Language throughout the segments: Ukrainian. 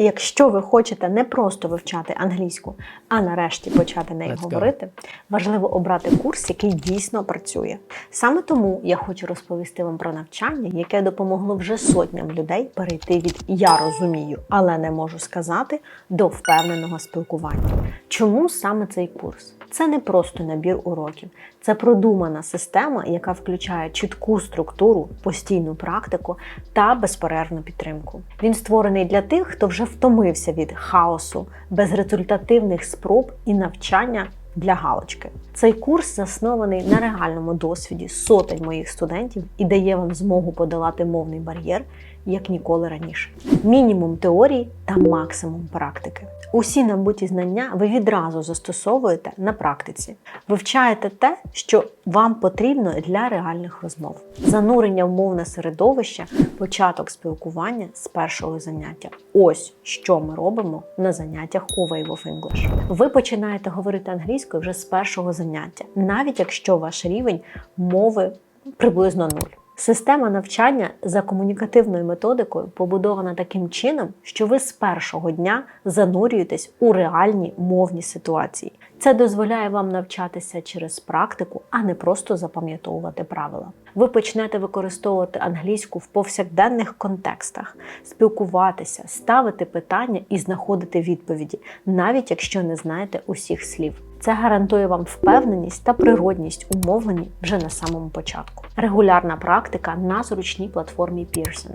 Якщо ви хочете не просто вивчати англійську, а нарешті почати нею говорити, важливо обрати курс, який дійсно працює. Саме тому я хочу розповісти вам про навчання, яке допомогло вже сотням людей перейти від я розумію, але не можу сказати до впевненого спілкування. Чому саме цей курс? Це не просто набір уроків, це продумана система, яка включає чітку структуру, постійну практику та безперервну підтримку. Він створений для тих, хто вже втомився від хаосу, безрезультативних спроб і навчання для галочки. Цей курс заснований на реальному досвіді сотень моїх студентів і дає вам змогу подолати мовний бар'єр як ніколи раніше. Мінімум теорії та максимум практики. Усі набуті знання ви відразу застосовуєте на практиці. Вивчаєте те, що вам потрібно для реальних розмов. Занурення в мовне середовище, початок спілкування з першого заняття. Ось що ми робимо на заняттях у Wave of English. Ви починаєте говорити англійською вже з першого заняття, навіть якщо ваш рівень мови приблизно нуль. Система навчання за комунікативною методикою побудована таким чином, що ви з першого дня занурюєтесь у реальні мовні ситуації. Це дозволяє вам навчатися через практику, а не просто запам'ятовувати правила. Ви почнете використовувати англійську в повсякденних контекстах, спілкуватися, ставити питання і знаходити відповіді, навіть якщо не знаєте усіх слів. Це гарантує вам впевненість та природність у мовленні вже на самому початку. Регулярна практика на зручній платформі Pearson.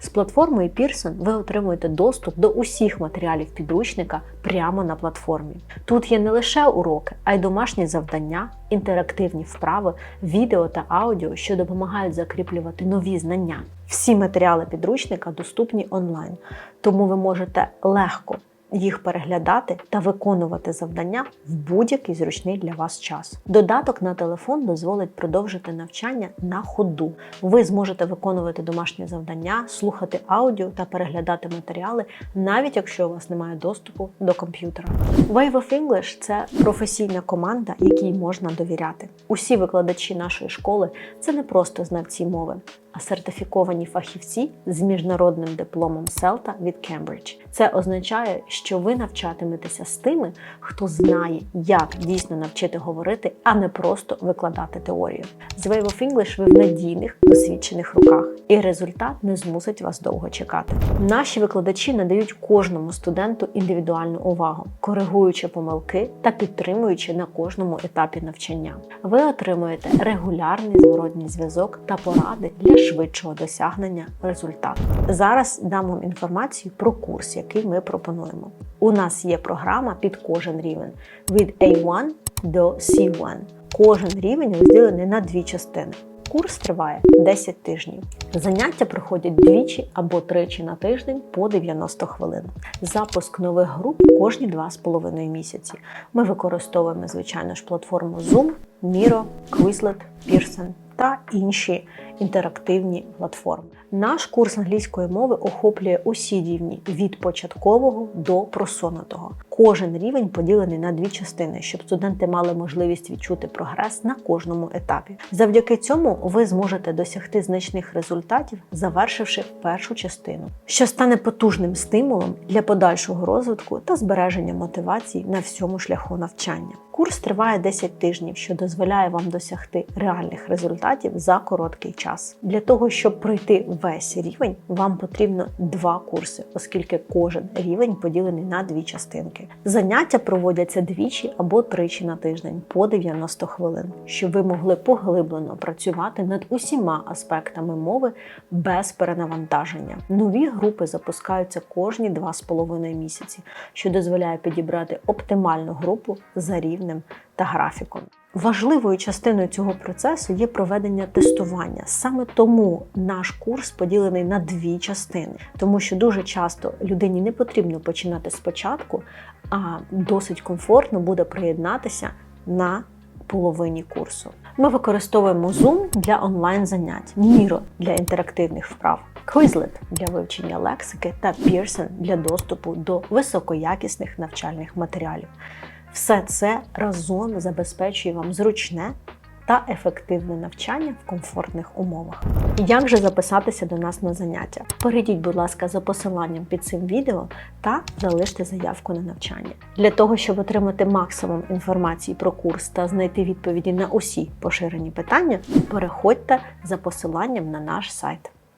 З платформою Pearson ви отримуєте доступ до усіх матеріалів підручника прямо на платформі. Тут є не лише уроки, а й домашні завдання, інтерактивні вправи, відео та аудіо, що допомагають закріплювати нові знання. Всі матеріали підручника доступні онлайн, тому ви можете легко їх переглядати та виконувати завдання в будь-який зручний для вас час. Додаток на телефон дозволить продовжити навчання на ходу. Ви зможете виконувати домашні завдання, слухати аудіо та переглядати матеріали, навіть якщо у вас немає доступу до комп'ютера. Wave of English – це професійна команда, якій можна довіряти. Усі викладачі нашої школи це не просто знавці мови. А сертифіковані фахівці з міжнародним дипломом селта від Кембридж. Це означає, що ви навчатиметеся з тими, хто знає, як дійсно навчити говорити, а не просто викладати теорію. З Wave of English ви в надійних, досвідчених руках, і результат не змусить вас довго чекати. Наші викладачі надають кожному студенту індивідуальну увагу, коригуючи помилки та підтримуючи на кожному етапі навчання. Ви отримуєте регулярний зворотній зв'язок та поради для швидшого досягнення результату. Зараз дам вам інформацію про курс, який ми пропонуємо. У нас є програма під кожен рівень від A1 до C1. Кожен рівень розділений на дві частини. Курс триває 10 тижнів. Заняття проходять двічі або тричі на тиждень по 90 хвилин. Запуск нових груп кожні 2,5 місяці. Ми використовуємо, звичайно ж, платформу Zoom, Miro, Quizlet, Pearson та інші інтерактивні платформи. Наш курс англійської мови охоплює усі рівні від початкового до просунутого. Кожен рівень поділений на дві частини, щоб студенти мали можливість відчути прогрес на кожному етапі. Завдяки цьому ви зможете досягти значних результатів, завершивши першу частину, що стане потужним стимулом для подальшого розвитку та збереження мотивації на всьому шляху навчання. Курс триває 10 тижнів, що дозволяє вам досягти реальних результатів за короткий час. Для того, щоб пройти весь рівень, вам потрібно два курси, оскільки кожен рівень поділений на дві частинки. Заняття проводяться двічі або тричі на тиждень по 90 хвилин, щоб ви могли поглиблено працювати над усіма аспектами мови без перенавантаження. Нові групи запускаються кожні 2,5 місяці, що дозволяє підібрати оптимальну групу за рівнем та графіком. Важливою частиною цього процесу є проведення тестування. Саме тому наш курс поділений на дві частини, тому що дуже часто людині не потрібно починати спочатку, а досить комфортно буде приєднатися на половині курсу. Ми використовуємо Zoom для онлайн занять, Miro для інтерактивних вправ, Quizlet для вивчення лексики та Pearson для доступу до високоякісних навчальних матеріалів. Все це разом забезпечує вам зручне та ефективне навчання в комфортних умовах. Як же записатися до нас на заняття? Перейдіть, будь ласка, за посиланням під цим відео та залиште заявку на навчання. Для того, щоб отримати максимум інформації про курс та знайти відповіді на усі поширені питання, переходьте за посиланням на наш сайт.